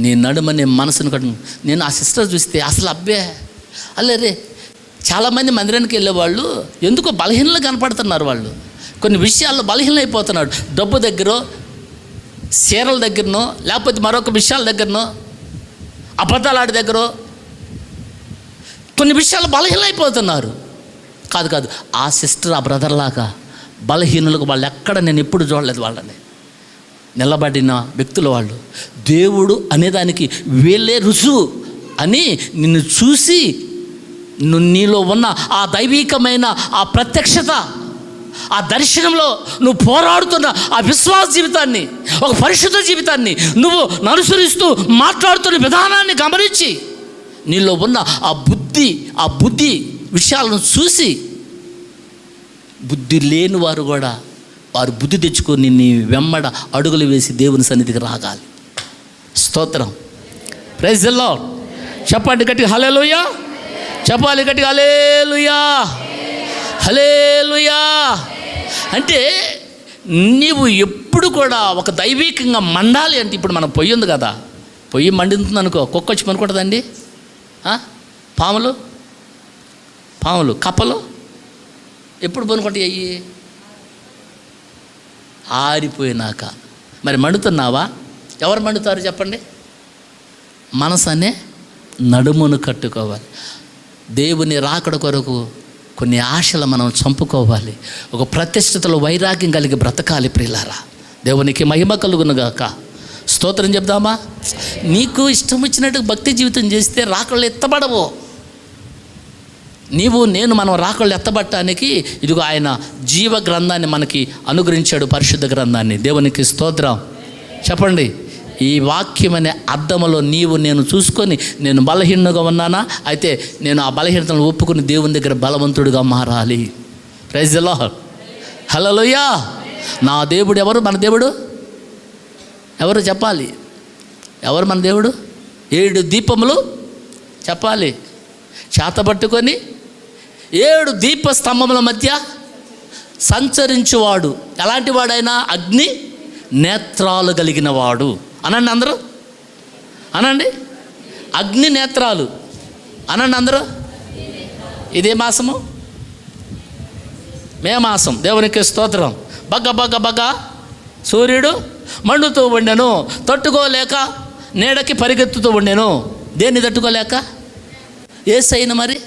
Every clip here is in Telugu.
నీ నడుమ నీ మనసును కట్టు. నేను ఆ సిస్టర్ చూస్తే అసలు అబ్బే. అల్లే రే చాలామంది మందిరానికి వెళ్ళేవాళ్ళు ఎందుకో బలహీనలు కనపడుతున్నారు వాళ్ళు. కొన్ని విషయాల్లో బలహీనలు అయిపోతున్నాడు డబ్బు దగ్గర చీరల దగ్గరనో లేకపోతే మరొక విషయాల దగ్గరనో అబద్ధాలాడి దగ్గర కొన్ని విషయాలు బలహీనైపోతున్నారు కాదు కాదు ఆ సిస్టర్ ఆ బ్రదర్ లాగా బలహీనులకు వాళ్ళు ఎక్కడ నేను ఎప్పుడు చూడలేదు వాళ్ళని. నిలబడిన వ్యక్తుల వాళ్ళు. దేవుడు అనేదానికి వీళ్ళే రుజువు అని నిన్ను చూసి ను- నీలో ఉన్న ఆ దైవీకమైన ఆ ప్రత్యక్షత ఆ దర్శనంలో నువ్వు పోరాడుతున్న ఆ విశ్వాస జీవితాన్ని ఒక పరిశుద్ధ జీవితాన్ని నువ్వు అనుసరిస్తూ మాట్లాడుతున్న విధానాన్ని గమనించి నీలో ఉన్న ఆ బుద్ధి ఆ బుద్ధి విషయాలను చూసి బుద్ధి లేని వారు కూడా వారు బుద్ధి తెచ్చుకొని నీ వెమ్మడ అడుగులు వేసి దేవుని సన్నిధికి రాగాలి. స్తోత్రం. ప్రైజ్లో చెప్పండి గట్టి హలేలుయా చెప్పాలి గట్టిగా హలేలుయా హలేలుయా అంటే నీవు ఎప్పుడు కూడా ఒక దైవికంగా మండాలి అంటే ఇప్పుడు మనం పొయ్యి ఉంది కదా. పొయ్యి మండుతుంది అనుకో కుక్క వచ్చి పనుకుంటుందండి? పాములు? పాములు. కప్పలు? ఎప్పుడు పనుకుంటాయి అయ్యి? ఆరిపోయినాక. మరి మండుతున్నావా? ఎవరు మండుతారు చెప్పండి? మనసు అనే నడుమును కట్టుకోవాలి. దేవుని రాకడ కొరకు కొన్ని ఆశలు మనం చంపుకోవాలి. ఒక ప్రతిష్టతలో వైరాగ్యం కలిగి బ్రతకాలి ప్రియులారా. దేవునికి మహిమ కలుగునుగాక స్తోత్రం చెప్దామా? నీకు ఇష్టం వచ్చినట్టు భక్తి జీవితం చేస్తే రాకళ్ళు ఎత్తబడవు. నీవు నేను మనం రాకళ్ళు ఎత్తబట్టడానికి ఇదిగో ఆయన జీవ గ్రంథాన్ని మనకి అనుగ్రహించాడు పరిశుద్ధ గ్రంథాన్ని. దేవునికి స్తోత్రం. చెప్పండి ఈ వాక్యం అనే అర్థములో నీవు నేను చూసుకొని నేను బలహీనంగా ఉన్నానా? అయితే నేను ఆ బలహీనతను ఒప్పుకుని దేవుని దగ్గర బలవంతుడిగా మారాలి. ప్రైజ్ హలో హలోయా నా దేవుడు ఎవరు? మన దేవుడు? ఎవరు చెప్పాలి? ఎవరు మన దేవుడు? ఏడు దీపములు చెప్పాలి. చేత పట్టుకొని ఏడు దీప స్తంభముల మధ్య సంచరించువాడు. ఎలాంటి వాడైనా అగ్ని నేత్రాలు కలిగిన వాడు అనండి అందరూ? అనండి? అగ్ని నేత్రాలు. అనండి అందరూ? ఇదే మాసము? మే మాసం. దేవునికి స్తోత్రం. బగ్గ బగ్గ బగ్గ. సూర్యుడు మండుతూ ఉండెను. తట్టుకోలేక నీడకి పరిగెత్తుతూ ఉండెను. దేన్ని తట్టుకోలేక? ఏసైను మరి?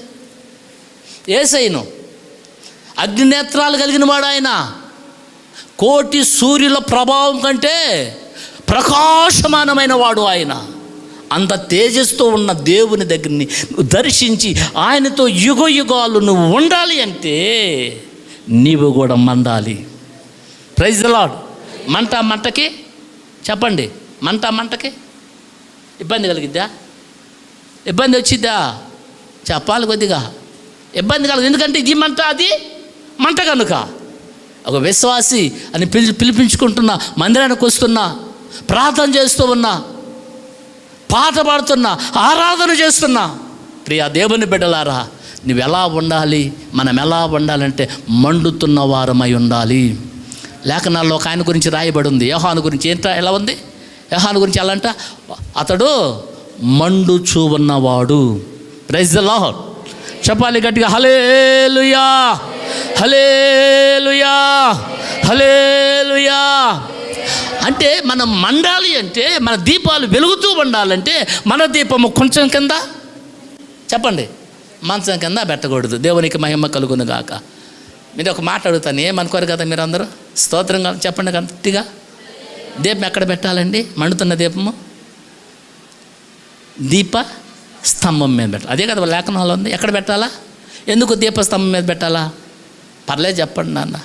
ఏసైను. అగ్నినేత్రాలు కలిగిన వాడు ఆయన కోటి సూర్యుల ప్రభావం కంటే ప్రకాశమానమైన వాడు ఆయన. అంత తేజస్తో ఉన్న దేవుని దగ్గరిని దర్శించి ఆయనతో యుగ యుగాలు నువ్వు ఉండాలి అంటే నీవు కూడా మండాలి ప్రైజ్ లాడ్ మంట మంటకి? చెప్పండి. మంట మంటకి? ఇబ్బంది కలిగిద్దా? ఇబ్బంది వచ్చిద్దా? చెప్పాలి కొద్దిగా. ఇబ్బంది కలదు ఎందుకంటే ఇది మంట అది మంట కనుక. ఒక విశ్వాసి అని పిలి పిలిపించుకుంటున్నా మందిరానికి వస్తున్నా ప్రార్థన చేస్తూ ఉన్నా పాట పాడుతున్నా ఆరాధన చేస్తున్నా ప్రియా దేవుని బిడ్డలారా నువ్వు ఎలా ఉండాలి? మనం ఎలా ఉండాలంటే మండుతున్న వారమై ఉండాలి. లేఖనాల్లో ఒక ఆయన గురించి రాయబడి ఉంది యోహాను గురించి ఏంట ఎలా ఉంది? యోహాను గురించి ఎలా అంట? అతడు మండుచూ ఉన్నవాడు. ప్రైజ్ ద లాహోర్ చెప్పాలి గట్టిగా హలేలుయా హలేలుయా హలేలుయా అంటే మనం మండాలి అంటే మన దీపాలు వెలుగుతూ ఉండాలంటే మన దీపము కొంచెం కింద? చెప్పండి. మంచం కింద పెట్టకూడదు. దేవునికి మహిమ కలుగును గాక. మీరు ఒక మాట అడుగుతాను ఏమనుకోరు కదా మీరు అందరూ స్తోత్రంగా చెప్పండి గట్టిగా. దీపం ఎక్కడ పెట్టాలండి? మండుతున్న దీపము? దీప? స్తంభం మీద పెట్టాలి? అదే కదా లేఖనాలు ఉంది. ఎక్కడ పెట్టాలా? ఎందుకు దీపస్తంభం మీద పెట్టాలా? పర్లేదు చెప్పండి నాన్న.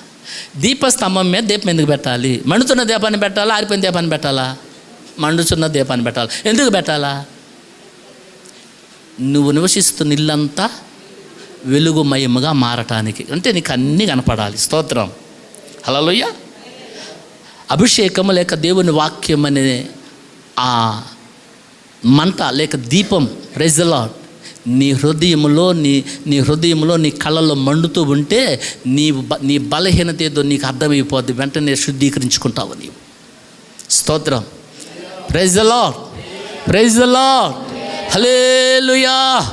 దీపస్తంభం మీద దీపం ఎందుకు పెట్టాలి? మండుతున్న దీపాన్ని పెట్టాలా? ఆరిపోయిన దీపాన్ని పెట్టాలా? మండుచున్న దీపాన్ని పెట్టాలి? ఎందుకు పెట్టాలా? నువ్వు నివసిస్తున్న ఇల్లంతా వెలుగుమయముగా మారటానికి. అంటే నీకు అన్నీ కనపడాలి. స్తోత్రం. హలోయ అభిషేకము లేక దేవుని వాక్యం అనే ఆ మంట లేక దీపం. ప్రెజలా నీ హృదయంలో నీ నీ హృదయంలో నీ కళ్ళలో మండుతూ ఉంటే నీ బ నీ బలహీనత ఏదో నీకు అర్థమైపోద్ది. వెంటనే శుద్ధీకరించుకుంటావు నీవు. స్తోత్రం. ప్రెజలా ప్రైజ్ లా హలేలుయా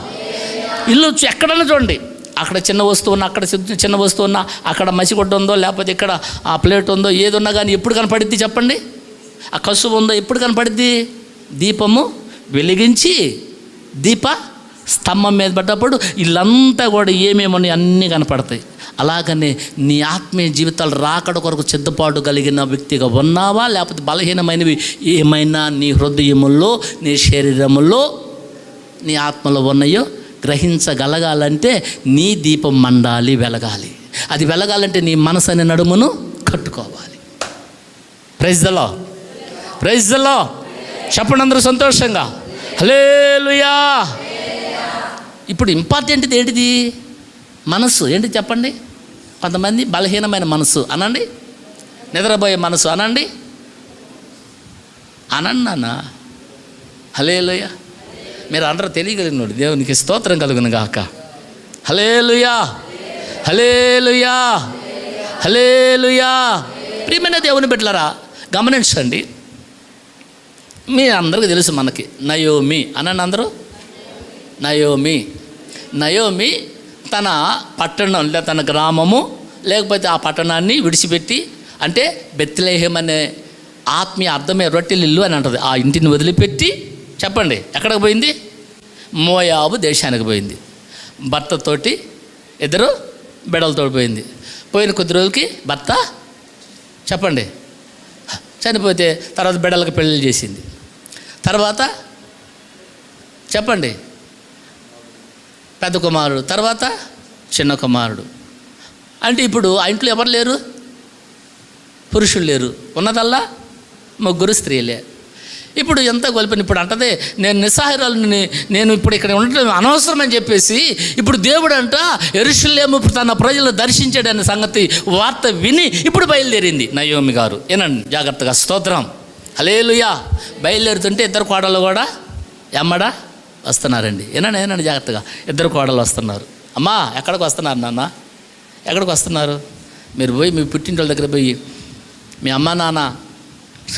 ఇల్లు ఎక్కడన్నా చూడండి. అక్కడ చిన్న వస్తువు ఉన్నా అక్కడ చిన్న- చిన్న వస్తువు ఉన్నా అక్కడ మసిగొడ్డ ఉందో లేకపోతే ఇక్కడ ఆ ప్లేట్ ఉందో ఏది ఉన్నా కానీ ఎప్పుడు కనపడిద్ది చెప్పండి? ఆ కసువు ఉందో ఎప్పుడు కనపడిద్ది? దీపము? వెలిగించి దీప స్తంభం మీద పడ్డప్పుడు ఇల్లంతా కూడా ఏమేమని అన్నీ కనపడతాయి. అలాగనే నీ ఆత్మీయ జీవితాలు రాకడ కొరకు సిద్ధపాటు కలిగిన వ్యక్తిగా ఉన్నావా? లేకపోతే బలహీనమైనవి ఏమైనా నీ హృదయముల్లో నీ శరీరముల్లో నీ ఆత్మలో ఉన్నాయో గ్రహించగలగాలంటే నీ దీపం మండాలి వెలగాలి. అది వెలగాలంటే నీ మనసు అనే నడుమును కట్టుకోవాలి. ప్రైజ్ దలో చెప్పండి అందరూ సంతోషంగా. హలేలుయా ఇప్పుడు ఇంపార్టెంట్ది ఏంటిది? మనసు ఏంటి చెప్పండి? కొంతమంది బలహీనమైన మనసు అనండి? నిద్రపోయే మనసు అనండి? అనండి నాన్న హలేలుయా మీరు అందరూ తెలియగలిగినోడు. దేవునికి స్తోత్రం కలుగును గాక. హలేలుయా హలేలుయా హలేలుయా ప్రియమైన దేవుని బిడ్డలరా గమనించండి. మీ అందరికీ తెలుసు మనకి. నయోమి. అనండి అందరూ? నయోమి. నయోమి తన పట్టణం లేదా తన గ్రామము లేకపోతే ఆ పట్టణాన్ని విడిచిపెట్టి అంటే బెత్లేహం అనే ఆత్మీయ అర్థమే రొట్టెలిల్లు అని అంటుంది. ఆ ఇంటిని వదిలిపెట్టి చెప్పండి ఎక్కడికి పోయింది? మోయాబు దేశానికి పోయింది. భర్తతోటి ఇద్దరు బిడలతో పోయింది. పోయిన కొద్ది రోజులకి భర్త చెప్పండి. చనిపోతే తర్వాత బిడలకు పెళ్ళిళ్ళు చేసింది. తర్వాత? చెప్పండి. పెద్ద కుమారుడు. తర్వాత? చిన్న కుమారుడు. అంటే ఇప్పుడు ఆ ఇంట్లో ఎవరు లేరు? పురుషులు లేరు. ఉన్నదల్లా? ముగ్గురు స్త్రీలే. ఇప్పుడు ఎంత గొలిపిన ఇప్పుడు అంటదే నేను నిస్సహారాలని నేను ఇప్పుడు ఇక్కడ ఉండటం అనవసరమని చెప్పేసి ఇప్పుడు దేవుడు అంట ఎరుషులేము తన ప్రజలు దర్శించాడనే సంగతి వార్త విని ఇప్పుడు బయలుదేరింది. నయోమి గారు. ఏనండి జాగ్రత్తగా. స్తోత్రం. హలేలుయా బయలుదేరుతుంటే ఇద్దరు కోడలు కూడా ఎమ్మడా? వస్తున్నారండి. ఏనండి ఏనండి జాగ్రత్తగా. ఇద్దరు కోడలు వస్తున్నారు. అమ్మా ఎక్కడికి వస్తున్నారు నాన్న? ఎక్కడికి వస్తున్నారు? మీరు పోయి మీ పుట్టింటి దగ్గర పోయి మీ అమ్మ నాన్న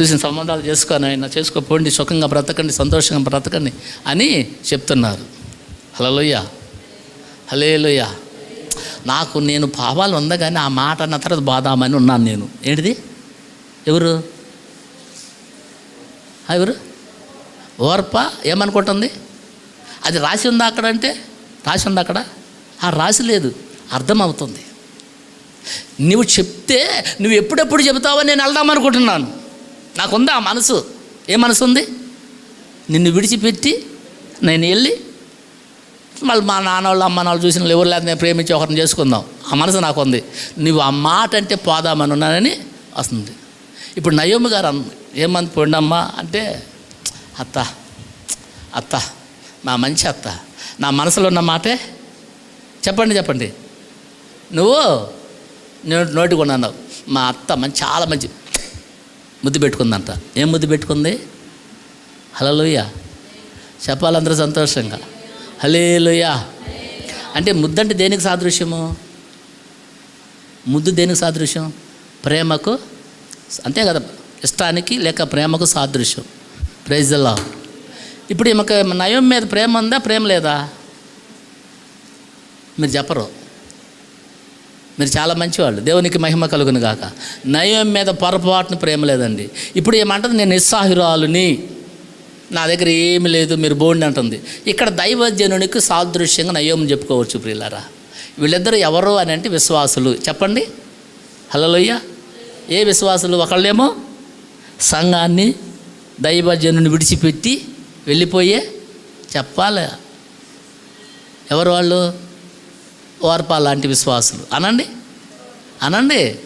చూసిన సంబంధాలు చేసుకొని ఆయన చేసుకోపోండి సుఖంగా బ్రతకండి సంతోషంగా బ్రతకండి అని చెప్తున్నారు. హలోయ హలేలుయ నాకు నేను పాపాలు ఉందా కానీ ఆ మాట అన్న తర్వాత బాదామని ఉన్నాను నేను. ఏంటిది? ఎవరు? ఎవరు? ఓర్ప ఏమనుకుంటుంది? అది రాసి ఉందా అక్కడ అంటే రాసి ఉందా అక్కడ? ఆ రాసి లేదు. అర్థమవుతుంది. నువ్వు చెప్తే నువ్వు ఎప్పుడెప్పుడు చెబుతావో నేను వెళ్దామనుకుంటున్నాను నాకుందా ఆ మనసు? ఏ మనసు ఉంది? నిన్ను విడిచిపెట్టి నేను వెళ్ళి మళ్ళీ మా నాన్న వాళ్ళు అమ్మ వాళ్ళు చూసిన ఎవరు లేదు నేను ప్రేమించి ఒకరిని చేసుకుందాం. ఆ మనసు నాకు ఉంది నువ్వు ఆ మాట అంటే పోదామని ఉన్నానని వస్తుంది. ఇప్పుడు నయోమి గారు అన్న ఏమంది పోండమ్మా? అంటే అత్త అత్త నా మంచి అత్త. నా మనసులో ఉన్న మాటే? చెప్పండి చెప్పండి. నువ్వు నోటి నోటి కొన్నావు మా అత్త మంచి చాలా మంచి ముద్దు పెట్టుకుందంట. ఏం ముద్దు పెట్టుకుంది? హలోయ చెప్పాలందరూ సంతోషంగా. హలేలుయ అంటే ముద్దంటే దేనికి సాదృశ్యము? ముద్దు దేనికి సాదృశ్యం? ప్రేమకు? అంతే కదా ఇష్టానికి లేక ప్రేమకు సాదృశ్యం. ప్రైజ్లా ఇప్పుడు ఈమెకు నయం మీద ప్రేమ ఉందా ప్రేమ లేదా? మీరు చెప్పరు. మీరు చాలా మంచివాళ్ళు. దేవునికి మహిమ కలుగును గాక. నయం మీద పొరపాటున ప్రేమ లేదండి. ఇప్పుడు ఏమంటుంది నేను నిస్సాహిరాలుని నా దగ్గర ఏమి లేదు మీరు బోండి అంటుంది. ఇక్కడ దైవజనునికి సాదృశ్యంగా నయం చెప్పుకోవచ్చు ప్రియులారా. వీళ్ళిద్దరూ ఎవరు అని అంటే విశ్వాసులు. చెప్పండి. హలోయ్య ఏ విశ్వాసులు? ఒకళ్ళేమో సంఘాన్ని దైవజనుని విడిచిపెట్టి వెళ్ళిపోయే చెప్పాలి. ఎవరు వాళ్ళు? ఓర్పా లాంటి విశ్వాసులు. అనండి? అనండి?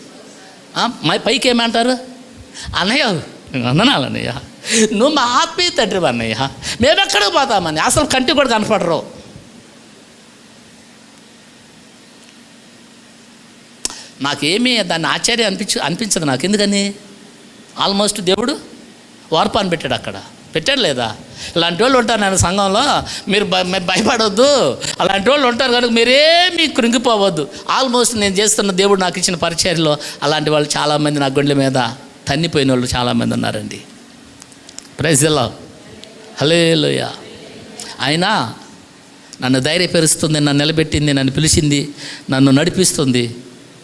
మై- పైకి ఏమంటారు? అన్నయ్య అన్ననాలన్నయ్య నువ్వు మా ఆత్మీయ తండ్రి అన్నయ్య. మేము ఎక్కడికి పోతామని? అసలు కంటి కూడా కనపడరు. నాకేమీ దాన్ని ఆశ్చర్యం అనిపించు అనిపించదు నాకు. ఎందుకని? ఆల్మోస్ట్ దేవుడు వార్పాన్ని పెట్టాడు అక్కడ. పెట్టాడు లేదా? ఇలాంటి వాళ్ళు ఉంటారు నేను సంఘంలో. మీరు భయ- భయపడవద్దు అలాంటి వాళ్ళు ఉంటారు కనుక మీరేమీ కృంగిపోవద్దు. ఆల్మోస్ట్ నేను చేస్తున్న దేవుడు నాకు ఇచ్చిన పరిచర్లో అలాంటి వాళ్ళు చాలామంది నా గుండెల మీద తన్నిపోయిన వాళ్ళు చాలామంది ఉన్నారండి. ప్రైజ్ ఎలా హలేలుయ ఆయన నన్ను ధైర్యపరుస్తుంది నన్ను నిలబెట్టింది నన్ను పిలిచింది నన్ను నడిపిస్తుంది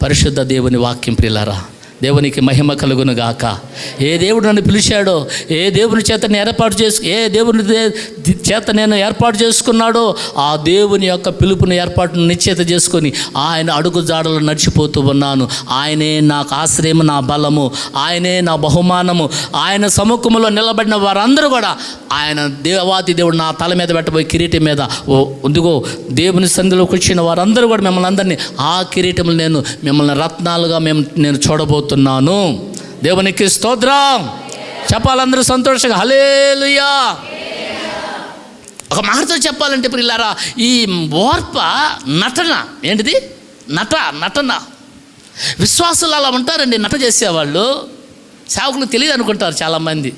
పరిశుద్ధ దేవుని వాక్యం ప్రిలారా దేవునికి మహిమ కలుగును గాక. ఏ దేవుడు నన్ను పిలిచాడో ఏ దేవుని చేత నేను ఏర్పాటు చేసు ఏ దేవుని చేత నేను ఏర్పాటు చేసుకున్నాడో ఆ దేవుని యొక్క పిలుపుని ఏర్పాటును నిశ్చేత చేసుకొని ఆయన అడుగు జాడలు నడిచిపోతూ ఉన్నాను. ఆయనే నాకు ఆశ్రయం నా బలము ఆయనే నా బహుమానము. ఆయన సముఖంలో నిలబడిన వారందరూ కూడా ఆయన దేవాతి దేవుడు నా తల మీద పెట్టబోయే కిరీటం మీద ఓ ఉందిగో దేవుని సంధిలోకి వచ్చిన వారందరూ కూడా మిమ్మల్ని అందరినీ ఆ కిరీటములు నేను మిమ్మల్ని రత్నాలుగా మేము నేను చూడబోతున్నాను. దేవునికి స్తోత్రం. చెప్పాలందరూ సంతోషంగా హలేలుయా ఒక మాటతో చెప్పాలంటే పిల్లారా ఈ ఓర్ప నటన ఏంటిది? నట నటన. విశ్వాసులు అలా ఉంటారండి నట చేసేవాళ్ళు. సేవకులు తెలియదు అనుకుంటారు చాలామంది.